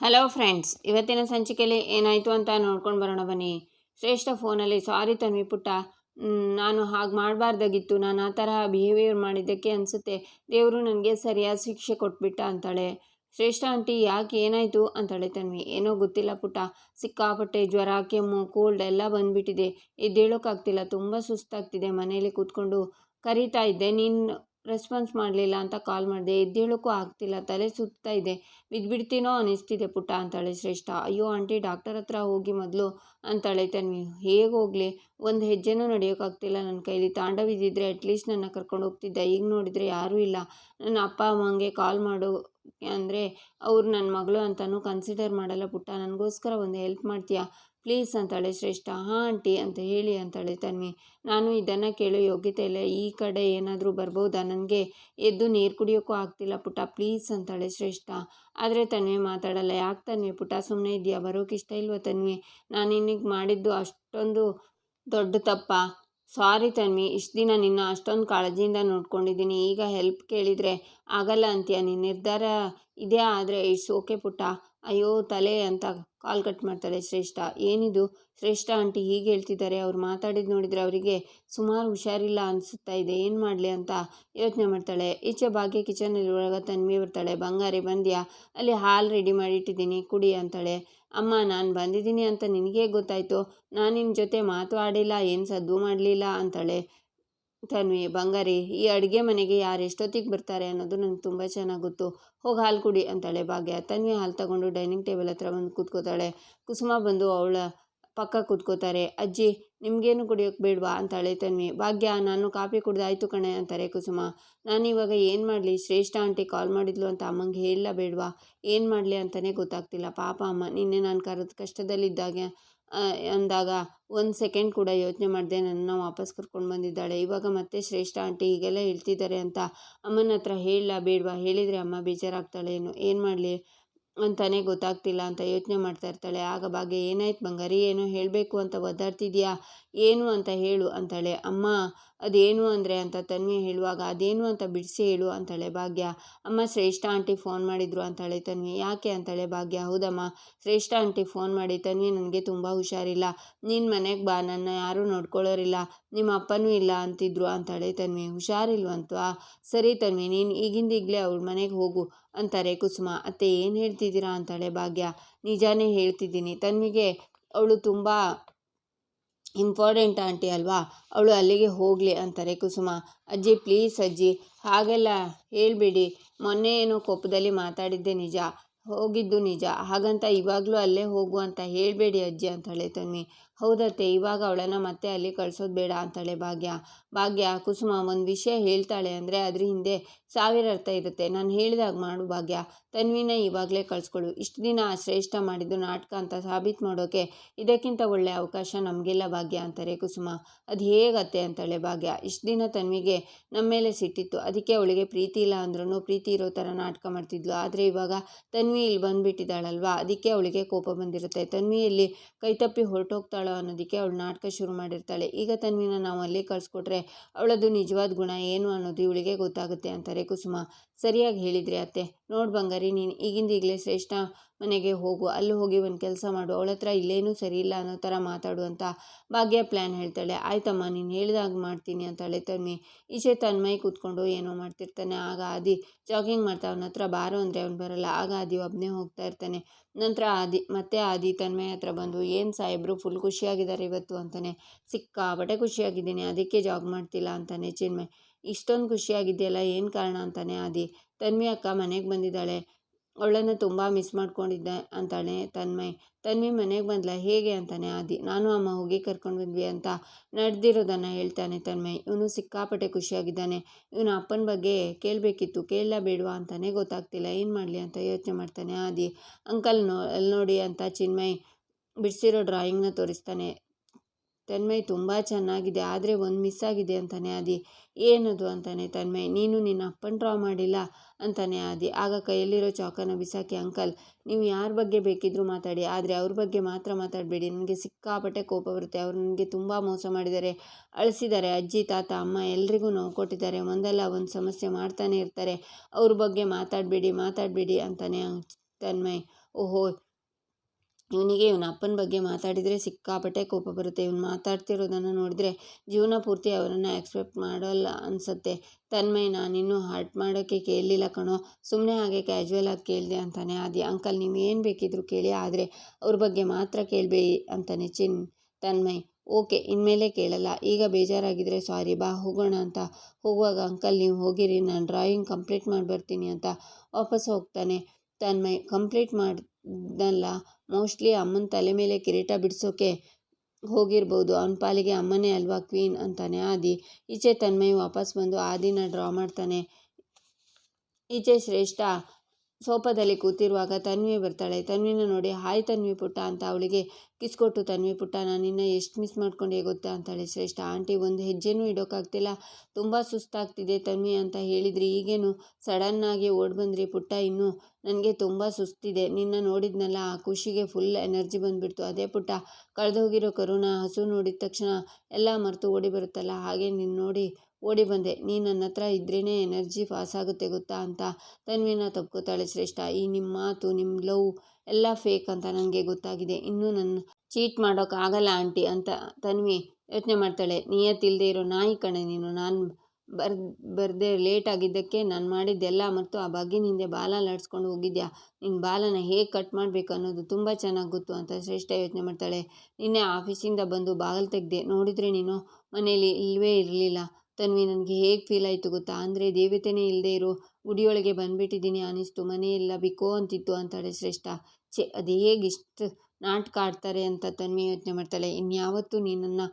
Hello friends ಇವತ್ತಿನ ಸಂಚಿಕೆಯಲ್ಲಿ ಏನಾಯಿತು ಅಂತ ನೋಡ್ಕೊಂಡು ಬರೋಣ ಬನ್ನಿ. ಶ್ರೇಷ್ಠ ಫೋನಲ್ಲಿ, ಸಾರಿ ತನ್ವಿ ಪುಟ್ಟ. ನಾನು ಹಾಗೆ ಮಾಡಬಾರ್ದಾಗಿತ್ತು. ನಾನು ಆ ಥರ ಬಿಹೇವಿಯರ್ ಮಾಡಿದ್ದಕ್ಕೆ ಅನಿಸುತ್ತೆ. ದೇವರು ನನಗೆ ಸರಿಯಾದ ಶಿಕ್ಷೆ ಕೊಟ್ಬಿಟ್ಟ ಅಂತಾಳೆ. ಶ್ರೇಷ್ಠ ಆಂಟಿ, ಯಾಕೆ ಏನಾಯಿತು? ಅಂತಾಳೆ ತನ್ವಿ. ಏನೋ ಗೊತ್ತಿಲ್ಲ ಪುಟ್ಟ. ಸಿಕ್ಕಾಪಟ್ಟೆ ಜ್ವರ, ಕೆಮ್ಮು ಕೋಲ್ಡ್ ಎಲ್ಲ ಬಂದುಬಿಟ್ಟಿದೆ. ಎದ್ದೇಳೋಕ್ಕಾಗ್ತಿಲ್ಲ ತುಂಬ ಸುಸ್ತಾಗ್ತಿದೆ ಮನೇಲಿ ಕೂತ್ಕೊಂಡು. ಕರೀತಾ ಇದ್ದೆ. ನೀನು ರೆಸ್ಪಾನ್ಸ್ ಮಾಡಲಿಲ್ಲ ಅಂತ ಕಾಲ್ ಮಾಡಿದೆ. ಎದ್ದೇಳೋಕ್ಕೂ ಆಗ್ತಿಲ್ಲ. ತಲೆ ಸುತ್ತಾ ಇದೆ. ಬಿದ್ದುಬಿಡ್ತೀನೋ ಅನಿಸ್ತಿದೆ ಪುಟ್ಟ ಅಂತಾಳೆ ಶ್ರೇಷ್ಠ. ಅಯ್ಯೋ ಆಂಟಿ ಡಾಕ್ಟರ್ ಹತ್ರ ಹೋಗಿ ಮೊದಲು ಅಂತಾಳೆ ತನ್ವಿ. ಹೇಗೆ ಹೋಗಲಿ? ಒಂದು ಹೆಜ್ಜೆನೂ ನಡೆಯೋಕ್ಕಾಗ್ತಿಲ್ಲ ನನ್ನ ಕೈಲಿ. ತಾಂಡವಿದ್ದಿದ್ರೆ ಅಟ್ಲೀಸ್ಟ್ ನನ್ನ ಕರ್ಕೊಂಡು ಹೋಗ್ತಿದ್ದೆ. ಈಗ ನೋಡಿದರೆ ಯಾರೂ ಇಲ್ಲ. ನನ್ನ ಅಪ್ಪ ಅಮ್ಮಂಗೆ ಕಾಲ್ ಮಾಡು ಅಂದರೆ ಅವ್ರು ನನ್ನ ಮಗಳು ಅಂತಲೂ ಕನ್ಸಿಡರ್ ಮಾಡಲ್ಲ ಪುಟ್ಟ ನನಗೋಸ್ಕರ ಒಂದು ಹೆಲ್ಪ್ ಮಾಡ್ತೀಯಾ? ಪ್ಲೀಸ್ ಅಂತಾಳೆ, ಶ್ರೇಷ್ಠ, ಹಾಂ ಆಂಟಿ ಅಂತ ಹೇಳಿ ಅಂತಾಳೆ ತನ್ವಿ. ನಾನು ಇದನ್ನು ಕೇಳೋ ಯೋಗ್ಯತೆ ಇಲ್ಲ. ಈ ಕಡೆ ಏನಾದರೂ ಬರ್ಬೋದಾ? ನನಗೆ ಎದ್ದು ನೀರು ಕುಡಿಯೋಕ್ಕೂ ಆಗ್ತಿಲ್ಲ ಪುಟ. ಪ್ಲೀಸ್ ಅಂತಾಳೆ, ಶ್ರೇಷ್ಠ. ಆದರೆ ತನ್ವಿ ಮಾತಾಡಲ್ಲ. ಯಾಕೆ ತನ್ವಿ ಪುಟ? ಸುಮ್ಮನೆ ಇದೆಯಾ? ಬರೋಕೆ ಇಷ್ಟ ಇಲ್ವೋ ತನ್ವಿ? ನಾನು ನಿನಗೆ ಮಾಡಿದ್ದು ಅಷ್ಟೊಂದು ದೊಡ್ಡ ತಪ್ಪ. ಸಾರಿ ತನ್ವಿ. ಇಷ್ಟು ದಿನ ನಿನ್ನ ಅಷ್ಟೊಂದು ಕಾಳಜಿಯಿಂದ ನೋಡ್ಕೊಂಡಿದ್ದೀನಿ. ಈಗ ಹೆಲ್ಪ್ ಕೇಳಿದರೆ ಆಗಲ್ಲ ಅಂತೀಯ? ನಿನ್ನ ನಿರ್ಧಾರ ಇದೆಯಾ? ಆದರೆ ಇಟ್ಸ್ ಓಕೆ ಪುಟ್ಟ ಅಯ್ಯೋ, ತಲೆ ಅಂತ ಕಾಲ್ ಕಟ್ ಮಾಡ್ತಾಳೆ ಶ್ರೇಷ್ಠ. ಏನಿದು? ಶ್ರೇಷ್ಠ ಆಂಟಿ ಹೀಗೆ ಹೇಳ್ತಿದ್ದಾರೆ. ಅವ್ರು ಮಾತಾಡಿದ್ದು ನೋಡಿದರೆ ಅವರಿಗೆ ಸುಮಾರು ಹುಷಾರಿಲ್ಲ ಅನಿಸುತ್ತಾ ಇದೆ. ಏನು ಮಾಡಲಿ ಅಂತ ಯೋಚನೆ ಮಾಡ್ತಾಳೆ. ಈಚೆ ಭಾಗ್ಯ ಕಿಚನಲ್ಲಿ ಒಳಗೆ ತನ್ಮಿ ಬರ್ತಾಳೆ. ಬಂಗಾರಿ, ಬಂದ್ಯಾ? ಅಲ್ಲಿ ಹಾಲು ರೆಡಿ ಮಾಡಿಟ್ಟಿದ್ದೀನಿ ಕುಡಿ ಅಂತಾಳೆ. ಅಮ್ಮ, ನಾನು ಬಂದಿದ್ದೀನಿ ಅಂತ ನಿನಗೇ ಗೊತ್ತಾಯಿತು. ನಾನು ನಿನ್ನ ಜೊತೆ ಮಾತು ಆಡಿಲ್ಲ, ಏನು ಸದ್ದು ಮಾಡಲಿಲ್ಲ ಅಂತಾಳೆ. ತನ್ವಿ, ಬಂಗಾರಿ, ಈ ಅಡುಗೆ ಮನೆಗೆ ಯಾರು ಎಷ್ಟೊತ್ತಿಗೆ ಬರ್ತಾರೆ ಅನ್ನೋದು ನನಗೆ ತುಂಬ ಚೆನ್ನಾಗಿ ಗೊತ್ತು. ಹೋಗಿ ಹಾಲು ಕುಡಿ ಅಂತಾಳೆ ಭಾಗ್ಯ. ತನ್ವಿ ಹಾಲು ತಗೊಂಡು ಡೈನಿಂಗ್ ಟೇಬಲ್ ಹತ್ರ ಬಂದು ಕೂತ್ಕೋತಾಳೆ. ಕುಸುಮ ಬಂದು ಅವಳ ಪಕ್ಕ ಕೂತ್ಕೋತಾರೆ. ಅಜ್ಜಿ, ನಿಮಗೇನು ಕುಡಿಯೋಕೆ ಬೇಡವಾ? ಅಂತಾಳೆ ತನ್ವಿ. ಭಾಗ್ಯ, ನಾನು ಕಾಫಿ ಕುಡ್ದಾಯ್ತು ಕಣೆ, ಅಂತಾರೆ ಕುಸುಮ. ನಾನು ಇವಾಗ ಏನು ಮಾಡಲಿ? ಶ್ರೇಷ್ಠ ಆಂಟಿ ಕಾಲ್ ಮಾಡಿದ್ಲು ಅಂತ ಅಮ್ಮಂಗೆ ಹೇಳಲ್ಲ ಬೇಡವಾ? ಏನು ಮಾಡಲಿ ಅಂತಲೇ ಗೊತ್ತಾಗ್ತಿಲ್ಲ. ಪಾಪ ಅಮ್ಮ, ನಿನ್ನೆ ನಾನು ಕರೆದ ಕಷ್ಟದಲ್ಲಿದ್ದಾಗ ಅಂದಾಗ ಒಂದು ಸೆಕೆಂಡ್ ಕೂಡ ಯೋಚನೆ ಮಾಡದೆ ನನ್ನನ್ನು ವಾಪಸ್ ಕರ್ಕೊಂಡು ಬಂದಿದ್ದಾಳೆ. ಇವಾಗ ಮತ್ತೆ ಶ್ರೇಷ್ಠ ಆಂಟಿ ಹೀಗೆಲ್ಲ ಹೇಳ್ತಿದ್ದಾರೆ ಅಂತ ಅಮ್ಮನ ಹತ್ರ ಹೇಳಲ್ಲ ಬೇಡವಾ? ಹೇಳಿದರೆ ಅಮ್ಮ ಬೇಜಾರಾಗ್ತಾಳೇನೋ. ಏನು ಮಾಡಲಿ? ಅಂತಾನೆ ಗೊತ್ತಾಗ್ತಿಲ್ಲ ಅಂತ ಯೋಚನೆ ಮಾಡ್ತಾ ಇರ್ತಾಳೆ. ಆಗ ಭಾಗ್ಯ, ಏನಾಯ್ತು ಬಂಗಾರಿ? ಏನು ಹೇಳಬೇಕು ಅಂತ ಒದ್ದಾಡ್ತಿದ್ಯಾ? ಏನು ಅಂತ ಹೇಳು ಅಂತಾಳೆ. ಅಮ್ಮ, ಅದೇನು ಅಂದರೆ ಅಂತ ತನ್ವಿ ಹೇಳುವಾಗ, ಅದೇನು ಅಂತ ಬಿಡಿಸಿ ಹೇಳು ಅಂತಾಳೆ ಭಾಗ್ಯ. ಅಮ್ಮ, ಶ್ರೇಷ್ಠ ಆಂಟಿ ಫೋನ್ ಮಾಡಿದ್ರು ಅಂತಾಳೆ ತನ್ವಿ. ಯಾಕೆ ಅಂತಾಳೆ ಭಾಗ್ಯ? ಹೌದಮ್ಮ, ಶ್ರೇಷ್ಠ ಆಂಟಿ ಫೋನ್ ಮಾಡಿ ತನ್ವಿ ನನಗೆ ತುಂಬ ಹುಷಾರಿಲ್ಲ. ನೀನು ಮನೆಗೆ ಬಾ, ನನ್ನ ಯಾರೂ ನೋಡ್ಕೊಳ್ಳೋರಿಲ್ಲ. ನಿಮ್ಮ ಅಪ್ಪನೂ ಇಲ್ಲ ಅಂತಿದ್ರು ಅಂತಾಳೆ ತನ್ವಿ. ಹುಷಾರಿಲ್ವಂತ್ವಾ? ಸರಿ ತನ್ವಿ, ನೀನು ಈಗಿಂದ ಈಗಲೇ ಅವಳ ಮನೆಗೆ ಹೋಗು. ಅಂತಾರೆ, ಕುಸುಮ. ಅತ್ತೆ, ಏನು ಹೇಳ್ತಿದ್ದೀರಾ ಅಂತಾಳೆ ಭಾಗ್ಯ. ನಿಜಾನೇ ಹೇಳ್ತಿದ್ದೀನಿ. ತನ್ವಿಗೆ ಅವಳು ತುಂಬ ಇಂಪಾರ್ಟೆಂಟ್ ಆಂಟಿ ಅಲ್ವಾ? ಅವಳು ಅಲ್ಲಿಗೆ ಹೋಗಲಿ ಅಂತಾರೆ ಕುಸುಮ. ಅಜ್ಜಿ ಪ್ಲೀಸ್ ಅಜ್ಜಿ, ಹಾಗೆಲ್ಲ ಹೇಳ್ಬೇಡಿ. ಮೊನ್ನೆ ಏನೋ ಕೋಪದಲ್ಲಿ ಮಾತಾಡಿದ್ದೆ ನಿಜ. ಹೋಗಿದ್ದು ನಿಜ. ಹಾಗಂತ ಇವಾಗಲೂ ಅಲ್ಲೇ ಹೋಗು ಅಂತ ಹೇಳಬೇಡಿ ಅಜ್ಜಿ ಅಂತಾಳೆ ತನ್ವಿ. ಹೌದತ್ತೆ, ಇವಾಗ ಅವಳನ್ನ ಮತ್ತೆ ಅಲ್ಲಿ ಕಳ್ಸೋದು ಬೇಡ ಅಂತಾಳೆ ಭಾಗ್ಯ. ಭಾಗ್ಯ, ಕುಸುಮ ಒಂದು ವಿಷಯ ಹೇಳ್ತಾಳೆ ಅಂದರೆ ಅದ್ರ ಹಿಂದೆ ಸಾವಿರ ಅರ್ಥ ಇರುತ್ತೆ. ನಾನು ಹೇಳಿದಾಗ ಮಾಡು ಭಾಗ್ಯ. ತನ್ವಿನ ಇವಾಗಲೇ ಕಳಿಸ್ಕೊಳು ಇಷ್ಟು ದಿನ ಶ್ರೇಷ್ಠ ಮಾಡಿದ್ದು ನಾಟಕ ಅಂತ ಸಾಬೀತು ಮಾಡೋಕೆ ಇದಕ್ಕಿಂತ ಒಳ್ಳೆಯ ಅವಕಾಶ ನಮಗೆಲ್ಲ ಭಾಗ್ಯ ಅಂತಾರೆ ಕುಸುಮ. ಅದು ಹೇಗತ್ತೆ ಅಂತಾಳೆ ಭಾಗ್ಯ. ಇಷ್ಟು ದಿನ ತನ್ವಿಗೆ ನಮ್ಮ ಮೇಲೆ ಸಿಟ್ಟಿತ್ತು. ಅದಕ್ಕೆ ಅವಳಿಗೆ ಪ್ರೀತಿ ಇಲ್ಲ ಅಂದ್ರೂ ಪ್ರೀತಿ ಇರೋ ಥರ ನಾಟಕ ಮಾಡ್ತಿದ್ಲು. ಆದರೆ ಇವಾಗ ತನ್ವಿ ಇಲ್ಲಿ ಬಂದುಬಿಟ್ಟಿದ್ದಾಳಲ್ವಾ? ಅದಕ್ಕೆ ಅವಳಿಗೆ ಕೋಪ ಬಂದಿರುತ್ತೆ. ತನ್ವಿಯಲ್ಲಿ ಕೈತಪ್ಪಿ ಹೊರಟೋಗ್ತಾಳೋ? ಅನ್ನೋದಕ್ಕೆ ಅವಳು ನಾಟಕ ಶುರು ಮಾಡಿರ್ತಾಳೆ. ಈಗ ತನ್ವಿನ ನಾವು ಅಲ್ಲಿ ಕಳಿಸ್ಕೊಟ್ರೆ ಅವಳದು ನಿಜವಾದ ಗುಣ ಏನು ಅನ್ನೋದು ಇವಳಿಗೆ ಗೊತ್ತಾಗುತ್ತೆ ಅಂತಾರೆ ಕುಸುಮ. ಸರಿಯಾಗಿ ಹೇಳಿದ್ರಿ ಅತ್ತೆ. ನೋಡು ಬಂಗಾರಿ, ನೀನು ಈಗಿಂದ ಈಗಲೇ ಶ್ರೇಷ್ಠ ಮನೆಗೆ ಹೋಗು. ಅಲ್ಲಿ ಹೋಗಿ ಒಂದು ಕೆಲಸ ಮಾಡು. ಅವಳ ಹತ್ರ ಇಲ್ಲೇನೂ ಸರಿ ಇಲ್ಲ ಅನ್ನೋ ಥರ ಮಾತಾಡು ಅಂತ ಭಾಗ್ಯ ಪ್ಲ್ಯಾನ್ ಹೇಳ್ತಾಳೆ. ಆಯ್ತಮ್ಮ, ನೀನು ಹೇಳಿದಾಗ ಮಾಡ್ತೀನಿ ಅಂತಾಳೆ ತಮ್ಮಿ ಈಚೆ ತನ್ಮಯ್ ಕೂತ್ಕೊಂಡು ಏನೋ ಮಾಡ್ತಿರ್ತಾನೆ. ಆಗ ಆದಿ ಜಾಗಿಂಗ್ ಮಾಡ್ತಾ ಅವನ ಹತ್ರ ಬಾರೋ ಅಂದರೆ ಅವ್ನು ಬರಲ್ಲ. ಆಗ ಆದಿ ಒಬ್ಬನೇ ಹೋಗ್ತಾ ಇರ್ತಾನೆ. ನಂತರ ಆದಿ, ಮತ್ತೆ ಆದಿ ತನ್ಮಯ ಹತ್ರ ಬಂದು, ಏನು ಸಾಹೇಬ್ರು ಫುಲ್ ಖುಷಿಯಾಗಿದ್ದಾರೆ ಇವತ್ತು? ಅಂತಾನೆ. ಸಿಕ್ಕಾಪಟ್ಟೆ ಖುಷಿಯಾಗಿದ್ದೀನಿ. ಅದಕ್ಕೆ ಜಾಗ್ ಮಾಡ್ತಿಲ್ಲ ಅಂತಾನೆ ಚಿನ್ಮಯ್. ಇಷ್ಟೊಂದು ಖುಷಿಯಾಗಿದೆಯಲ್ಲ, ಏನು ಕಾರಣ ಅಂತಾನೆ ಆದಿ. ತನ್ವಿ ಅಕ್ಕ ಮನೆಗೆ ಬಂದಿದ್ದಾಳೆ. ಅವಳನ್ನು ತುಂಬ ಮಿಸ್ ಮಾಡ್ಕೊಂಡಿದ್ದೆ ಅಂತಾನೆ ತನ್ಮಯ್ ತನ್ವಿ ಮನೆಗೆ ಬಂದ್ಲ, ಹೇಗೆ ಅಂತಾನೆ ಆದಿ. ನಾನು ಅಮ್ಮ ಹೋಗಿ ಕರ್ಕೊಂಡು ಬಂದ್ವಿ ಅಂತ ನಡೆದಿರೋದನ್ನು ಹೇಳ್ತಾನೆ ತನ್ಮಯ್ ಇವನು ಸಿಕ್ಕಾಪಟ್ಟೆ ಖುಷಿಯಾಗಿದ್ದಾನೆ. ಇವನು ಅಪ್ಪನ ಬಗ್ಗೆ ಕೇಳಬೇಕಿತ್ತು. ಕೇಳಲ ಬೇಡವಾ ಅಂತಾನೆ ಗೊತ್ತಾಗ್ತಿಲ್ಲ. ಏನು ಮಾಡಲಿ ಅಂತ ಯೋಚನೆ ಮಾಡ್ತಾನೆ ಆದಿ. ಅಂಕಲ್ ನೋ ನೋಡಿ ಅಂತ ಚಿನ್ಮಯ್ ಬಿಡಿಸಿರೋ ಡ್ರಾಯಿಂಗ್ನ ತೋರಿಸ್ತಾನೆ. ತನ್ಮಯ್ ತುಂಬ ಚೆನ್ನಾಗಿದೆ, ಆದರೆ ಒಂದು ಮಿಸ್ ಆಗಿದೆ ಅಂತಾನೆ ಆದಿ. ಏನದು ಅಂತಾನೆ ತನ್ಮಯ್ ನೀನು ನಿನ್ನ ಅಪ್ಪನ ಡ್ರಾ ಮಾಡಿಲ್ಲ ಅಂತಾನೆ ಆದಿ. ಆಗ ಕೈಯಲ್ಲಿರೋ ಚಾಕನ ಬಿಸಾಕಿ, ಅಂಕಲ್, ನೀವು ಯಾರ ಬಗ್ಗೆ ಬೇಕಿದ್ರು ಮಾತಾಡಿ, ಆದರೆ ಅವ್ರ ಬಗ್ಗೆ ಮಾತ್ರ ಮಾತಾಡಬೇಡಿ. ನನಗೆ ಸಿಕ್ಕಾಪಟ್ಟೆ ಕೋಪ ಬರುತ್ತೆ, ಅವ್ರು ನನಗೆ ತುಂಬ ಮೋಸ ಮಾಡಿದ್ದಾರೆ. ಅಳಿಸಿದ್ದಾರೆ, ಅಜ್ಜಿ, ತಾತ, ಅಮ್ಮ ಎಲ್ರಿಗೂ ನೋವು ಕೊಟ್ಟಿದ್ದಾರೆ. ಒಂದಲ್ಲ ಒಂದು ಸಮಸ್ಯೆ ಮಾಡ್ತಾನೆ ಇರ್ತಾರೆ. ಅವ್ರ ಬಗ್ಗೆ ಮಾತಾಡಬೇಡಿ ಮಾತಾಡಬೇಡಿ ಅಂತಾನೆ ತನ್ಮಯ್ ಓಹೋ ಇವನಿಗೆ ಇವನ ಅಪ್ಪನ ಬಗ್ಗೆ ಮಾತಾಡಿದರೆ ಸಿಕ್ಕಾಪಟ್ಟೆ ಕೋಪ ಬರುತ್ತೆ. ಇವನು ಮಾತಾಡ್ತಿರೋದನ್ನು ನೋಡಿದರೆ ಜೀವನ ಪೂರ್ತಿ ಅವರನ್ನು ಎಕ್ಸ್ಪೆಕ್ಟ್ ಮಾಡೋಲ್ಲ ಅನಿಸುತ್ತೆ. ತನ್ಮಯ್ ನಾನಿನ್ನೂ ಹಾರ್ಟ್ ಮಾಡೋಕ್ಕೆ ಕೇಳಲಿಲ್ಲ ಕಣೋ. ಸುಮ್ಮನೆ ಹಾಗೆ ಕ್ಯಾಶುವಲ್ ಆಗಿ ಕೇಳಿದೆ ಅಂತಾನೆ. ಆದಿ ಅಂಕಲ್ ನೀವು ಏನು ಬೇಕಿದ್ರು ಕೇಳಿ, ಆದರೆ ಅವ್ರ ಬಗ್ಗೆ ಮಾತ್ರ ಕೇಳಬೇಡಿ ಅಂತಾನೆ ಚಿನ್, ತನ್ಮಯ್. ಓಕೆ, ಇನ್ಮೇಲೆ ಕೇಳಲ್ಲ. ಈಗ ಬೇಜಾರಾಗಿದ್ದರೆ ಸಾರಿ ಬಾ ಹೋಗೋಣ ಅಂತ. ಹೋಗುವಾಗ ಅಂಕಲ್ ನೀವು ಹೋಗಿರಿ, ನಾನು ಡ್ರಾಯಿಂಗ್ ಕಂಪ್ಲೀಟ್ ಮಾಡಿ ಬರ್ತೀನಿ ಅಂತ ವಾಪಸ್ ಹೋಗ್ತಾನೆ. ತನ್ಮಯ್ ಕಂಪ್ಲೀಟ್ ಮಾಡ್ದಲ್ಲ? ಮೋಸ್ಟ್ಲಿ ಅಮ್ಮನ ತಲೆ ಮೇಲೆ ಕಿರೀಟ ಬಿಡಿಸೋಕೆ ಹೋಗಿರ್ಬೋದು. ಅವನ ಪಾಲಿಗೆ ಅಮ್ಮನೇ ಅಲ್ವಾ ಕ್ವೀನ್ ಅಂತಾನೆ. ಆದಿ ಈಚೆ ತನ್ಮಯ್ ವಾಪಸ್ ಬಂದು ಆದಿನ ಡ್ರಾ ಮಾಡ್ತಾನೆ. ಈಚೆ ಶ್ರೇಷ್ಠ ಸೋಫಾದಲ್ಲಿ ಕೂತಿರುವಾಗ ತನ್ವಿ ಬರ್ತಾಳೆ. ತನ್ವಿನ ನೋಡಿ, ಹಾಯ್ ತನ್ವಿ ಪುಟ್ಟ ಅಂತ ಅವಳಿಗೆ ಕಿಸ್ ಕೊಟ್ಟು, ತನ್ವಿ ಪುಟ್ಟ, ನಾನು ನಿನ್ನ ಎಷ್ಟು ಮಿಸ್ ಮಾಡ್ಕೊಂಡೆ ಗೊತ್ತಾ? ಅಂತಾಳೆ. ಶ್ರೇಷ್ಠ, ಆಂಟಿ ಒಂದು ಹೆಜ್ಜೆನೂ ಇಡೋಕ್ಕಾಗ್ತಿಲ್ಲ ತುಂಬ ಸುಸ್ತಾಗ್ತಿದೆ ತನ್ವಿ ಅಂತ ಹೇಳಿದ್ರಿ. ಈಗೇನು ಸಡನ್ನಾಗಿ ಓಡಿ ಬಂದ್ರಿ ಪುಟ್ಟ, ಇನ್ನು ನನಗೆ ತುಂಬ ಸುಸ್ತಿದೆ. ನಿನ್ನ ನೋಡಿದ್ನಲ್ಲ, ಆ ಖುಷಿಗೆ ಫುಲ್ ಎನರ್ಜಿ ಬಂದುಬಿಡ್ತು. ಅದೇ ಪುಟ್ಟ, ಕಳೆದೋಗಿರೋ ಕರುಣ, ಹಸು ನೋಡಿದ ತಕ್ಷಣ ಎಲ್ಲ ಮರೆತು ಓಡಿ ಬರುತ್ತಲ್ಲ, ಹಾಗೆ ನಿನ್ನ ನೋಡಿ ಓಡಿ ಬಂದೆ ನೀ ನನ್ನ ಹತ್ರ ಇದ್ರೇ ಎನರ್ಜಿ ಪಾಸ್ ಆಗುತ್ತೆ ಗೊತ್ತಾ ಅಂತ? ತನ್ವಿನ ತಪ್ಕೋತಾಳೆ ಶ್ರೇಷ್ಠ, ಈ ನಿಮ್ಮ ಮಾತು ನಿಮ್ಮ ಲವ್ ಎಲ್ಲ ಫೇಕ್ ಅಂತ ನನಗೆ ಗೊತ್ತಾಗಿದೆ. ಇನ್ನೂ ನನ್ನ ಚೀಟ್ ಮಾಡೋಕ್ಕಾಗಲ್ಲ ಆಂಟಿ ಅಂತ ತನ್ವಿ ಯೋಚನೆ ಮಾಡ್ತಾಳೆ. ನಿಯತ್ತಿಲ್ಲದೆ ಇರೋ ನಾಯಿ ಕಣೆ ನೀನು. ನಾನು ಬರ್, ಬರ್ದೆ ಲೇಟ್ ಆಗಿದ್ದಕ್ಕೆ ನಾನು ಮಾಡಿದ್ದೆಲ್ಲ ಮತ್ತು ಆ ಬಗ್ಗೆ ಹಿಂದೆ ಬಾಲ ಲಡ್ಸ್ಕೊಂಡು ಹೋಗಿದ್ಯಾ? ನಿನ್ನ ಬಾಲನ ಹೇಗೆ ಕಟ್ ಮಾಡಬೇಕು ಅನ್ನೋದು ತುಂಬ ಚೆನ್ನಾಗಿ ಗೊತ್ತು ಅಂತ ಶ್ರೇಷ್ಠ ಯೋಚನೆ ಮಾಡ್ತಾಳೆ. ನಿನ್ನೆ ಆಫೀಸಿಂದ ಬಂದು ಬಾಗಿಲು ತೆಗೆದೆ, ನೋಡಿದರೆ ನೀನು ಮನೇಲಿ ಇಲ್ಲವೇ ಇರಲಿಲ್ಲ. ತನ್ವಿ, ನನಗೆ ಹೇಗೆ ಫೀಲ್ ಆಯಿತು ಗೊತ್ತಾ? ಅಂದರೆ ದೇವತೆನೇ ಇಲ್ಲದೆ ಇರೋ ಗುಡಿಯೊಳಗೆ ಬಂದುಬಿಟ್ಟಿದ್ದೀನಿ ಅನಿಸ್ತು. ಮನೆಯೆಲ್ಲ ಬಿಕೋ ಅಂತಿತ್ತು ಅಂತಾಳೆ ಶ್ರೇಷ್ಠ. ಛೆ, ಅದು ಹೇಗೆ ಇಷ್ಟು ನಾಟಕ ಆಡ್ತಾರೆ ಅಂತ ತನ್ವಿ ಯೋಚನೆ ಮಾಡ್ತಾಳೆ. ಇನ್ಯಾವತ್ತೂ ನೀನನ್ನು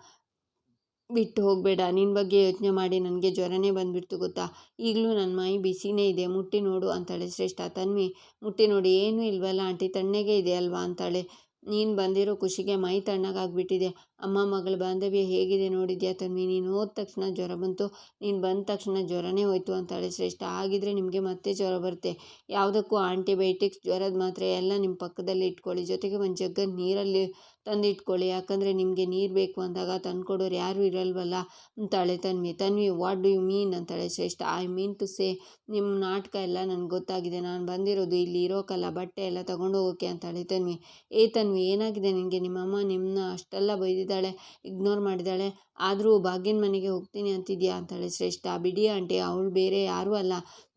ಬಿಟ್ಟು ಹೋಗಬೇಡ. ನಿನ್ನ ಬಗ್ಗೆ ಯೋಚನೆ ಮಾಡಿ ನನಗೆ ಜ್ವರನೇ ಬಂದುಬಿಡ್ತು ಗೊತ್ತಾ? ಈಗಲೂ ನನ್ನ ಮೈ ಬಿಸಿನೇ ಇದೆ. ಮುಟ್ಟಿ ನೋಡು ಅಂತಾಳೆ ಶ್ರೇಷ್ಠ. ತನ್ವಿ, ಮುಟ್ಟಿ ನೋಡಿ, ಏನೂ ಇಲ್ವಲ್ಲ ಆಂಟಿ, ತಣ್ಣಗೆ ಇದೆ ಅಲ್ವಾ? ಅಂತಾಳೆ ನೀನು ಬಂದಿರೋ ಖುಷಿಗೆ ಮೈ ತಣ್ಣಗಾಗ್ಬಿಟ್ಟಿದೆ. ಅಮ್ಮ, ಮಗಳ ಬಾಂಧವ್ಯ ಹೇಗಿದೆ ನೋಡಿದ್ಯಾ ತನ್ವಿ ನೀನು ಹೋದ ತಕ್ಷಣ ಜ್ವರ ಬಂತು. ನೀನು ಬಂದ ತಕ್ಷಣ ಜ್ವರನೇ ಹೋಯ್ತು ಅಂತಾಳೆ ಶ್ರೇಷ್ಠ. ಆಗಿದ್ರೆ ನಿಮಗೆ ಮತ್ತೆ ಜ್ವರ ಬರುತ್ತೆ. ಯಾವುದಕ್ಕೂ ಆಂಟಿಬಯೋಟಿಕ್ಸ್ ಜ್ವರದ ಮಾತ್ರೆ ಎಲ್ಲ ನಿಮ್ಮ ಪಕ್ಕದಲ್ಲಿ ಇಟ್ಕೊಳ್ಳಿ. ಜೊತೆಗೆ ಒಂದು ಜಗ್ಗ ನೀರಲ್ಲಿ ತಂದು ಇಟ್ಕೊಳ್ಳಿ. ಯಾಕಂದರೆ ನಿಮಗೆ ನೀರು ಬೇಕು ಅಂದಾಗ ತಂದ್ಕೊಡೋರು ಯಾರೂ ಇರಲ್ವಲ್ಲ ಅಂತಾಳೆ Tanvi. Tanvi what do you mean ಅಂತಾಳೆ ಶ್ರೇಷ್ಠ. ಐ ಮೀನ್ ಟು ಸೇ ನಿಮ್ಮ ನಾಟಕ ಎಲ್ಲ ನನಗೆ ಗೊತ್ತಾಗಿದೆ. ನಾನು ಬಂದಿರೋದು ಇಲ್ಲಿ ಇರೋಕ್ಕಲ್ಲ ಬಟ್ಟೆ ಎಲ್ಲ ತಗೊಂಡು ಹೋಗೋಕೆ ಅಂತಾಳೆ ತನ್ವಿ. ಏ ತನ್ವಿ, ಏನಾಗಿದೆ ನಿನಗೆ ನಿಮ್ಮಮ್ಮ ನಿಮ್ಮನ್ನ ಅಷ್ಟೆಲ್ಲ ಬೈದಿದ್ದಾಳೆ ಇಗ್ನೋರ್ ಮಾಡಿದ್ದಾಳೆ. ಆದರೂ ಭಾಗ್ಯನ ಮನೆಗೆ ಹೋಗ್ತೀನಿ ಅಂತಿದ್ಯಾ? ಅಂತಾಳೆ ಶ್ರೇಷ್ಠ. ಬಿಡಿ ಆಂಟಿ, ಅವಳು ಬೇರೆ ಯಾರೂ ಅಲ್ಲ.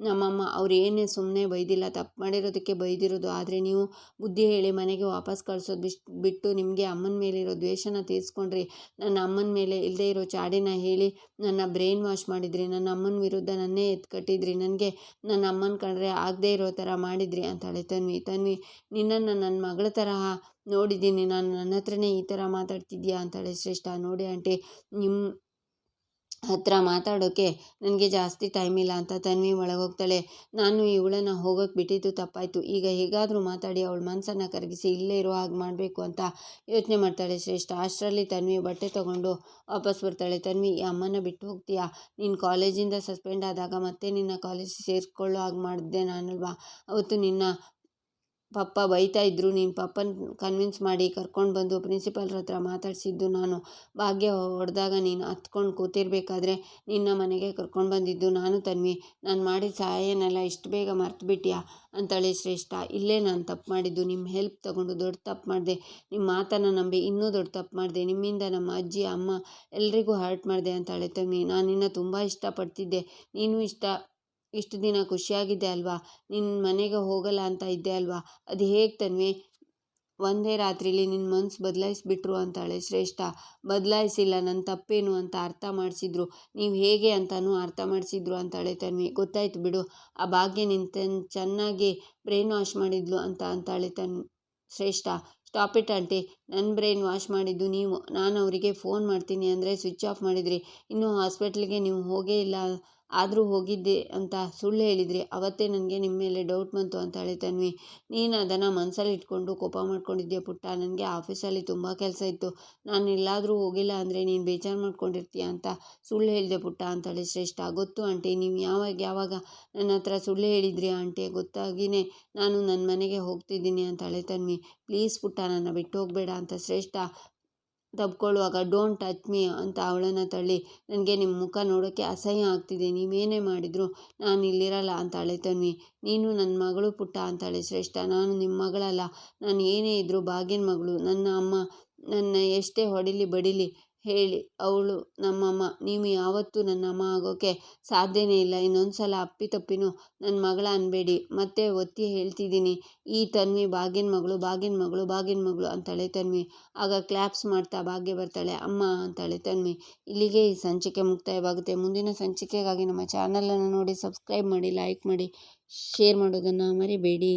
ನಮ್ಮಮ್ಮ, ಅವ್ರು ಏನೇ ಸುಮ್ಮನೆ ಬೈದಿಲ್ಲ. ತಪ್ಪು ಮಾಡಿರೋದಕ್ಕೆ ಬೈದಿರೋದು. ಆದರೆ ನೀವು ಬುದ್ಧಿ ಹೇಳಿ ಮನೆಗೆ ವಾಪಸ್ ಕಳಿಸೋದು ಬಿಷ್ಟು ಬಿಟ್ಟು ನಿಮಗೆ ಅಮ್ಮನ ಮೇಲಿರೋ ದ್ವೇಷನ ತೀರಿಸ್ಕೊಂಡ್ರಿ. ನನ್ನ ಅಮ್ಮನ ಮೇಲೆ ಇಲ್ಲದೆ ಇರೋ ಚಾಡಿನ ಹೇಳಿ ನನ್ನ ಬ್ರೈನ್ ವಾಶ್ ಮಾಡಿದ್ರಿ. ನನ್ನ ಅಮ್ಮನ ವಿರುದ್ಧ ನನ್ನೇ ಎತ್ಕಟ್ಟಿದ್ರಿ. ನನಗೆ ನನ್ನ ಅಮ್ಮನ ಕಂಡ್ರೆ ಆಗದೇ ಇರೋ ಥರ ಮಾಡಿದ್ರಿ ಅಂತಾಳೆ. ತನ್ವಿ ತನ್ವಿ, ನಿನ್ನನ್ನು ನನ್ನ ಮಗಳ ತರಹ ನೋಡಿದ್ದೀನಿ. ನಾನು ನನ್ನ ಹತ್ರನೇ ಈ ಥರ ಮಾತಾಡ್ತಿದ್ಯಾ ಅಂತಾಳೆ ಶ್ರೇಷ್ಠ, ನೋಡಿ ಆಂಟಿ ನಿಮ್ಮ ಹತ್ರ ಮಾತಾಡೋಕ್ಕೆ ನನಗೆ ಜಾಸ್ತಿ ಟೈಮ್ ಇಲ್ಲ ಅಂತ ತನ್ವಿ ಒಳಗೋಗ್ತಾಳೆ. ನಾನು ಇವಳನ್ನು ಹೋಗೋಕ್ಕೆ ಬಿಟ್ಟಿದ್ದು ತಪ್ಪಾಯಿತು. ಈಗ ಹೇಗಾದರೂ ಮಾತಾಡಿ, ಅವಳ ಮನಸ್ಸನ್ನು ಕರಗಿಸಿ ಇಲ್ಲೇ ಇರೋ ಹಾಗೆ ಮಾಡಬೇಕು ಅಂತ ಯೋಚನೆ ಮಾಡ್ತಾಳೆ ಶ್ರೇಷ್ಠ. ಅಷ್ಟರಲ್ಲಿ ತನ್ವಿ ಬಟ್ಟೆ ತೊಗೊಂಡು ವಾಪಸ್ ಬರ್ತಾಳೆ. ತನ್ವಿ, ಈ ಅಮ್ಮನ ಬಿಟ್ಟು ಹೋಗ್ತೀಯಾ? ನೀನು ಕಾಲೇಜಿಂದ ಸಸ್ಪೆಂಡ್ ಆದಾಗ ಮತ್ತೆ ನಿನ್ನ ಕಾಲೇಜ್ ಸೇರಿಸ್ಕೊಳ್ಳೋ ಹಾಗೆ ಮಾಡಿದ್ದೆ ನಾನಲ್ವಾ? ಅವತ್ತು ನಿನ್ನ ಪಪ್ಪ ಬೈತಾ ಇದ್ದರು ನೀನು ಪಪ್ಪನ ಕನ್ವಿನ್ಸ್ ಮಾಡಿ ಕರ್ಕೊಂಡು ಬಂದು ಪ್ರಿನ್ಸಿಪಾಲ್ರ ಹತ್ರ ಮಾತಾಡಿಸಿದ್ದು ನಾನು. ಭಾಗ್ಯ ಹೊಡೆದಾಗ ನೀನು ಹತ್ಕೊಂಡು ಕೂತಿರ್ಬೇಕಾದ್ರೆ ನಿನ್ನ ಮನೆಗೆ ಕರ್ಕೊಂಡು ಬಂದಿದ್ದು ನಾನು ತನ್ವಿ. ನಾನು ಮಾಡಿದ ಸಹಾಯನೆಲ್ಲ ಇಷ್ಟು ಬೇಗ ಮರ್ತುಬಿಟ್ಯಾ? ಅಂತಾಳೆ ಶ್ರೇಷ್ಠ. ಇಲ್ಲೇ ನಾನು ತಪ್ಪು ಮಾಡಿದ್ದು. ನಿಮ್ಮ ಹೆಲ್ಪ್ ತಗೊಂಡು ದೊಡ್ಡ ತಪ್ಪು ಮಾಡಿದೆ. ನಿಮ್ಮ ಮಾತನ್ನು ನಂಬಿ ಇನ್ನೂ ದೊಡ್ಡ ತಪ್ಪು ಮಾಡಿದೆ. ನಿಮ್ಮಿಂದ ನಮ್ಮ ಅಜ್ಜಿ, ಅಮ್ಮ ಎಲ್ರಿಗೂ ಹರ್ಟ್ ಮಾಡಿದೆ ಅಂತಾಳೆ ತನ್ವಿ. ನಾನು ನಿನ್ನ ತುಂಬ ಇಷ್ಟಪಡ್ತಿದ್ದೆ. ನೀನು ಇಷ್ಟ ಇಷ್ಟು ದಿನ ಖುಷಿಯಾಗಿದ್ದೆ ಅಲ್ವಾ? ನಿನ್ನ ಮನೆಗೆ ಹೋಗಲ್ಲ ಅಂತ ಇದ್ದೆ ಅಲ್ವಾ? ಅದು ಹೇಗೆ ತನ್ವಿ? ಒಂದೇ ರಾತ್ರಿಲಿ ನಿನ್ನ ಮನ್ಸು ಬದಲಾಯಿಸ್ಬಿಟ್ರು ಅಂತಾಳೆ ಶ್ರೇಷ್ಠ. ಬದಲಾಯಿಸಿಲ್ಲ ನನ್ನ ತಪ್ಪೇನು ಅಂತ ಅರ್ಥ ಮಾಡಿಸಿದ್ರು. ನೀವು ಹೇಗೆ ಅಂತಲೂ ಅರ್ಥ ಮಾಡಿಸಿದ್ರು ಅಂತಾಳೆ ತನ್ವಿ. ಗೊತ್ತಾಯ್ತು ಬಿಡು, ಆ ಭಾಗ್ಯ ನಿನ್ನ ಚೆನ್ನಾಗಿ ಬ್ರೈನ್ ವಾಶ್ ಮಾಡಿದ್ಲು ಅಂತ ಅಂತಾಳೆ ತನ್ ಶ್ರೇಷ್ಠ. ಸ್ಟಾಪ್ ಇಟ್ ಆಂಟಿ ನನ್ನ ಬ್ರೈನ್ ವಾಶ್ ಮಾಡಿದ್ದು ನೀವು. ನಾನು ಅವರಿಗೆ ಫೋನ್ ಮಾಡ್ತೀನಿ ಅಂದರೆ ಸ್ವಿಚ್ ಆಫ್ ಮಾಡಿದ್ರಿ. ಇನ್ನೂ ಹಾಸ್ಪಿಟ್ಲಿಗೆ ನೀವು ಹೋಗೇ ಇಲ್ಲ ಆದರೂ ಹೋಗಿದ್ದೆ ಅಂತ ಸುಳ್ಳು ಹೇಳಿದಿರಿ ಅವತ್ತೇ ನನಗೆ ನಿಮ್ಮ ಮೇಲೆ ಡೌಟ್ ಬಂತು ಅಂತಾಳೆ ತನ್ವಿ. ನೀನು ಅದನ್ನು ಮನಸ್ಸಲ್ಲಿ ಇಟ್ಕೊಂಡು ಕೋಪ ಮಾಡ್ಕೊಂಡಿದ್ದೆ ಪುಟ್ಟ? ನನಗೆ ಆಫೀಸಲ್ಲಿ ತುಂಬ ಕೆಲಸ ಇತ್ತು. ನಾನು ಎಲ್ಲಾದರೂ ಹೋಗಿಲ್ಲ ಅಂದರೆ ನೀನು ಬೇಜಾರು ಮಾಡ್ಕೊಂಡಿರ್ತೀಯ ಅಂತ ಸುಳ್ಳು ಹೇಳಿದೆ ಪುಟ್ಟ ಅಂತಾಳೆ ಶ್ರೇಷ್ಠ. ಗೊತ್ತು ಆಂಟಿ, ನೀವು ಯಾವಾಗ ಯಾವಾಗ ನನ್ನ ಹತ್ರ ಸುಳ್ಳು ಹೇಳಿದ್ರಿ ಆಂಟಿ? ಗೊತ್ತಾಗಿಯೇ ನಾನು ನನ್ನ ಮನೆಗೆ ಹೋಗ್ತಿದ್ದೀನಿ ಅಂತಾಳೆ ತನ್ವಿ. ಪ್ಲೀಸ್ ಪುಟ್ಟ, ನನ್ನ ಬಿಟ್ಟು ಹೋಗಬೇಡ ಅಂತ ಶ್ರೇಷ್ಠ ತಬ್ಕೊಳ್ಳುವಾಗ ಡೋಂಟ್ ಟಚ್ ಮೀ ಅಂತ ಅವಳನ್ನು ತಳ್ಳಿ ನನಗೆ ನಿಮ್ಮ ಮುಖ ನೋಡೋಕ್ಕೆ ಅಸಹ್ಯ ಆಗ್ತಿದೆ ನೀವೇನೇ ಮಾಡಿದರೂ ನಾನು ಇಲ್ಲಿರಲ್ಲ ಅಂತಾಳೆ ತನ್ವಿ ನೀನು ನನ್ನ ಮಗಳು ಪುಟ್ಟ ಅಂತಾಳೆ ಶ್ರೇಷ್ಠ. ನಾನು ನಿಮ್ಮ ಮಗಳಲ್ಲ, ನಾನು ಏನೇ ಇದ್ದರೂ ಬಾಗಿನ ಮಗಳು, ನನ್ನ ಅಮ್ಮ ನನ್ನ ಎಷ್ಟೇ ಹೊಡಿಲಿ ಬಡಿಲಿ ಹೇಳಿ. ಅವಳು, ನಮ್ಮಮ್ಮ, ನೀವು ಯಾವತ್ತೂ ನನ್ನ ಅಮ್ಮ ಆಗೋಕ್ಕೆ ಸಾಧ್ಯನೇ ಇಲ್ಲ. ಇನ್ನೊಂದು ಸಲ ಅಪ್ಪಿತಪ್ಪಿನೂ ನನ್ನ ಮಗಳ ಅನ್ಬೇಡಿ. ಮತ್ತೆ ಒತ್ತಿ ಹೇಳ್ತಿದ್ದೀನಿ, ಈ ತನ್ವಿ ಬಾಗಿನ ಮಗಳು ಭಾಗ್ಯನ ಮಗಳು ಭಾಗ್ಯನ ಮಗಳು ಅಂತಾಳೆ ತನ್ವಿ. ಆಗ ಕ್ಲ್ಯಾಪ್ಸ್ ಮಾಡ್ತಾ ಭಾಗ್ಯ ಬರ್ತಾಳೆ. ಅಮ್ಮ ಅಂತಾಳೆ ತನ್ವಿ. ಇಲ್ಲಿಗೆ ಈ ಸಂಚಿಕೆ ಮುಕ್ತಾಯವಾಗುತ್ತೆ. ಮುಂದಿನ ಸಂಚಿಕೆಗಾಗಿ ನಮ್ಮ ಚಾನಲನ್ನು ನೋಡಿ ಸಬ್ಸ್ಕ್ರೈಬ್ ಮಾಡಿ ಲೈಕ್ ಮಾಡಿ ಶೇರ್ ಮಾಡೋದನ್ನು ಮರಿಬೇಡಿ.